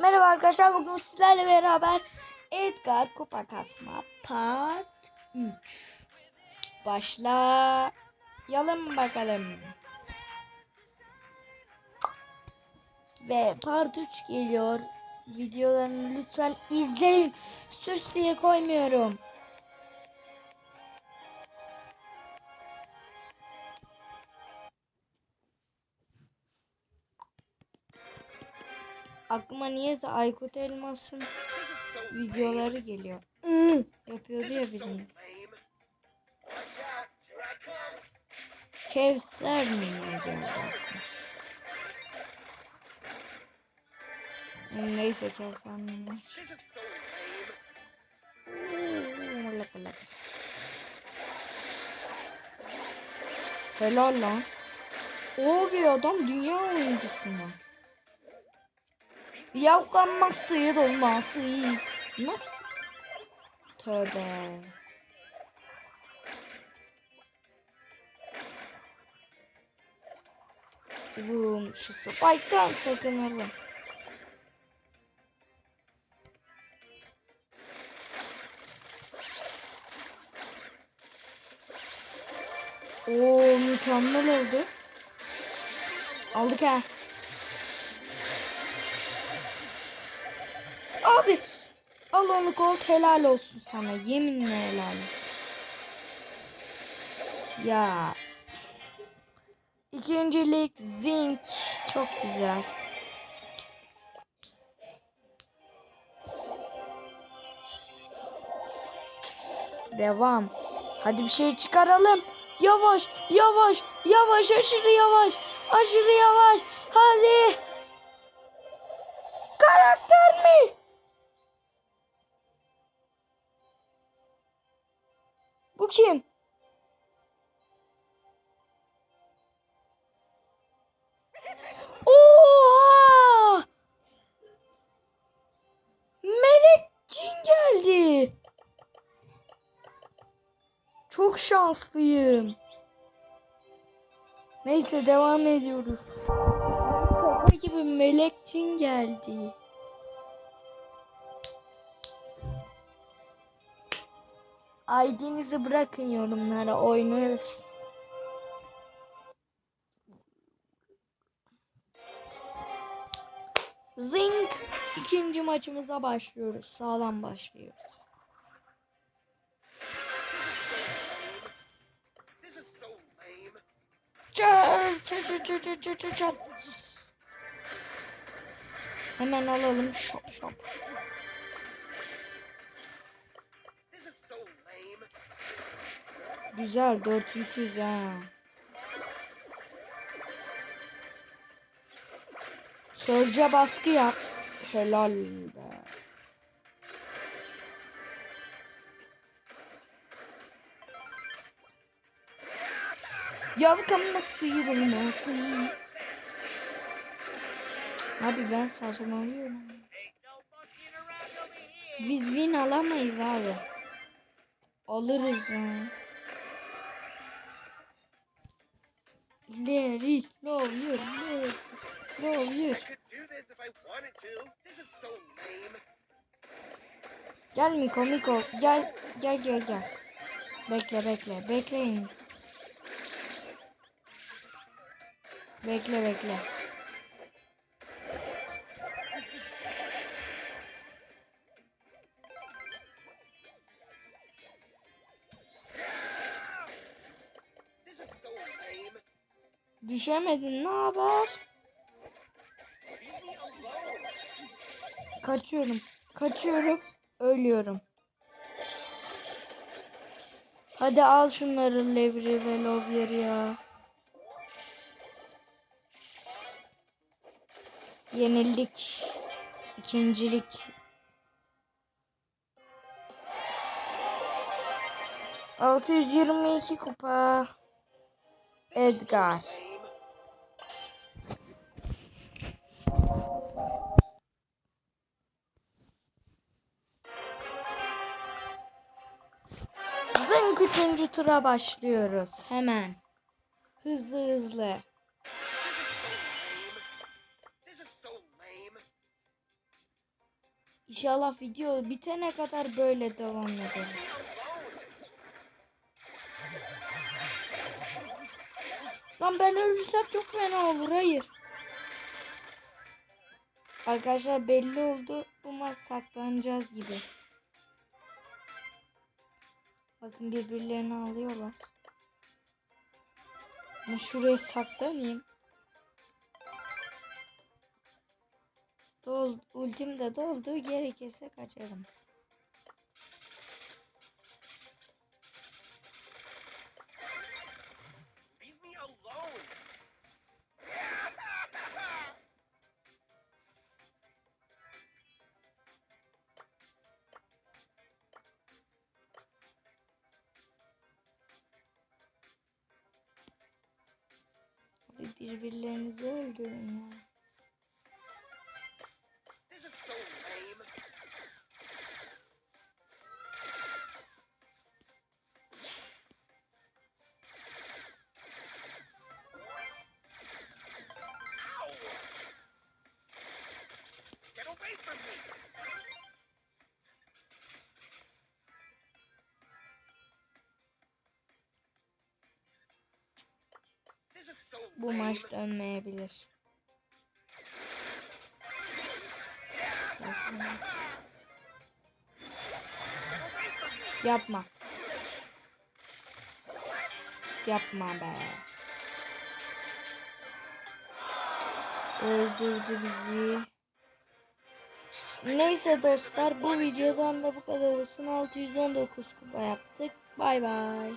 Merhaba arkadaşlar bugün sizlerle beraber Edgar Kupa Kasma Part 3 Başlayalım bakalım. Ve Part 3 geliyor. Videolarını lütfen izleyin. Süs diye koymuyorum Aklıma niyeyse Aykut Elmas'ın videoları geliyor. Yapıyordu ya bizim. Kevser mi aklıma? Neyse Kevser mi? Oo, laka laka. Helal lan. O bir adam dünya oyuncusu mu? Yavlanması dolması. Nasıl? Tövbe. Oğlum şu spike'tan sakınalım. Oo mükemmel oldu. Aldık ha. Abi al onu gold helal olsun sana. Yeminle helal. Ya. İkincilik zinc çok güzel. Devam. Hadi bir şey çıkaralım. Yavaş, yavaş, yavaş, aşırı yavaş, aşırı yavaş. Hadi. Karakter mi? Kim? Oha! Melek cin geldi. Çok şanslıyım. Neyse devam ediyoruz. Şaka gibi melek cin geldi. ID'nizi bırakın yorumlara oynarız. Zing ikinci maçımıza başlıyoruz. Sağlam başlıyoruz. Hemen alalım şop şop. Güzel 4300 ha. Sözce baskı yap. Helal be. Yalkanma sıyrılması. Abi ben saçmalıyorum. Biz win alamayız abi. Alırız ya. İf I wanted to. This is so lame. Gel Miko, Miko, gel, gel, gel, gel. Bekle, bekle, bekleyin. Bekle, bekle. Düşemedin, ne haber? Kaçıyorum, kaçıyorum, ölüyorum. Hadi al şunları Levri ve Lovier ya. Yenildik. İkincilik. Altı yüz yirmi iki kupa. Edgar. Üçüncü tura başlıyoruz. Hemen. Hızlı hızlı. İnşallah video bitene kadar böyle devam ederiz. Lan ben ölürsem çok fena olur. Hayır. Arkadaşlar belli oldu. Bu saklanacağız gibi. Bakın birbirlerini alıyorlar. Ben şuraya saklanayım. Dol, ultim de doldu. Gerekirse kaçarım. Birbirlerinizi öldürün ya. Bu maç dönmeyebilir. Yapma. Yapma be. Öldürdü bizi. Neyse dostlar bu videodan da bu kadar olsun. 619 kupa yaptık. Bay bay.